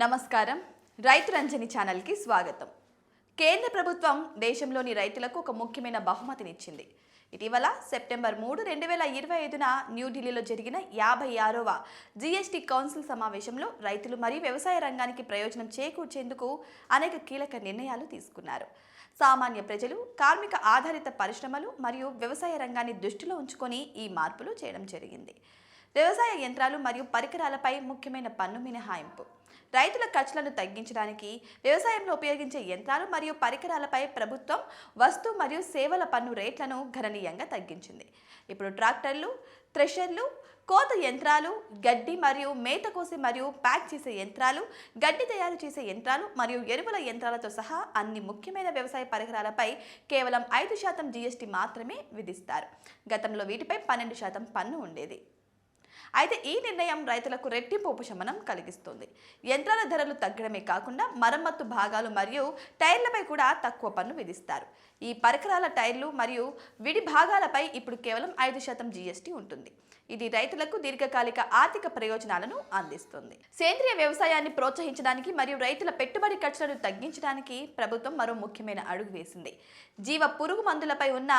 నమస్కారం. రైతు రంజని ఛానల్కి స్వాగతం. కేంద్ర ప్రభుత్వం దేశంలోని రైతులకు ఒక ముఖ్యమైన బహుమతినిచ్చింది. ఇటీవల సెప్టెంబర్ మూడు రెండు వేల ఇరవై ఐదున న్యూఢిల్లీలో జరిగిన యాభై ఆరవ జీఎస్టీ కౌన్సిల్ సమావేశంలో రైతులు మరియు వ్యవసాయ రంగానికి ప్రయోజనం చేకూర్చేందుకు అనేక కీలక నిర్ణయాలు తీసుకున్నారు. సామాన్య ప్రజలు కార్మిక ఆధారిత పరిశ్రమలు మరియు వ్యవసాయ రంగాన్ని దృష్టిలో ఉంచుకొని ఈ మార్పులు చేయడం జరిగింది. వ్యవసాయ యంత్రాలు మరియు పరికరాలపై ముఖ్యమైన పన్ను మినహాయింపు. రైతుల ఖర్చులను తగ్గించడానికి వ్యవసాయంలో ఉపయోగించే యంత్రాలు మరియు పరికరాలపై ప్రభుత్వం వస్తు మరియు సేవల పన్ను రేట్లను గణనీయంగా తగ్గించింది. ఇప్పుడు ట్రాక్టర్లు థ్రెషర్లు కోత యంత్రాలు గడ్డి మరియు మేత కోసి మరియు ప్యాక్ చేసే యంత్రాలు గడ్డి తయారు చేసే యంత్రాలు మరియు ఎరువుల యంత్రాలతో సహా అన్ని ముఖ్యమైన వ్యవసాయ పరికరాలపై కేవలం ఐదు శాతం జీఎస్టీ మాత్రమే విధిస్తారు. గతంలో వీటిపై పన్నెండు శాతం పన్ను ఉండేది. అయితే ఈ నిర్ణయం రైతులకు రెట్టింపు ఉపశమనం కలిగిస్తుంది. యంత్రాల ధరలు తగ్గడమే కాకుండా మరమ్మత్తు భాగాలు మరియు టైర్లపై కూడా తక్కువ పన్ను విధిస్తారు. ఈ పరికరాల టైర్లు మరియు విడి భాగాలపై ఇప్పుడు కేవలం ఐదు శాతం జీఎస్టీ ఉంటుంది. ఇది రైతులకు దీర్ఘకాలిక ఆర్థిక ప్రయోజనాలను అందిస్తుంది. సేంద్రియ వ్యవసాయాన్ని ప్రోత్సహించడానికి మరియు రైతుల పెట్టుబడి ఖర్చులను తగ్గించడానికి ప్రభుత్వం మరో ముఖ్యమైన అడుగు వేసింది. జీవ పురుగు మందులపై ఉన్న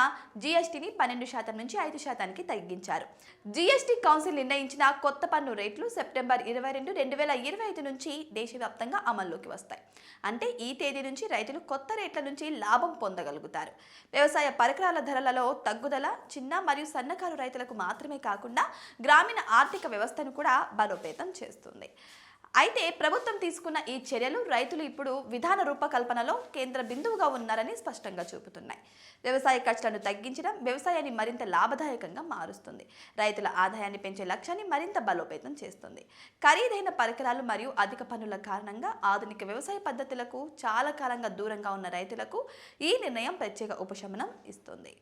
జీఎస్టీని పన్నెండు శాతం నుంచి ఐదు శాతానికి తగ్గించారు. జీఎస్టీ కౌన్సిల్ నిర్ణయించిన కొత్త పన్ను రేట్లు సెప్టెంబర్ ఇరవై రెండు రెండు వేల ఇరవై ఐదు నుంచి దేశవ్యాప్తంగా అమల్లోకి వస్తాయి. అంటే ఈ తేదీ నుంచి రైతులు కొత్త రేట్ల నుంచి లాభం పొందగలుగుతారు. వ్యవసాయ పరికరాల ధరలలో తగ్గుదల చిన్న మరియు సన్నకారు రైతులకు మాత్రమే కాకుండా గ్రామీణ ఆర్థిక వ్యవస్థను కూడా బలోపేతం చేస్తుంది. అయితే ప్రభుత్వం తీసుకున్న ఈ చర్యలు రైతులు ఇప్పుడు విధాన రూపకల్పనలో కేంద్ర బిందువుగా ఉన్నారని స్పష్టంగా చూపుతున్నాయి. వ్యవసాయ ఖర్చులను తగ్గించడం వ్యవసాయాన్ని మరింత లాభదాయకంగా మారుస్తుంది. రైతుల ఆదాయాన్ని పెంచే లక్ష్యాన్ని మరింత బలోపేతం చేస్తుంది. ఖరీదైన పరికరాలు మరియు అధిక పనుల కారణంగా ఆధునిక వ్యవసాయ పద్ధతులకు చాలా కాలంగా దూరంగా ఉన్న రైతులకు ఈ నిర్ణయం ప్రత్యేక ఉపశమనం ఇస్తుంది.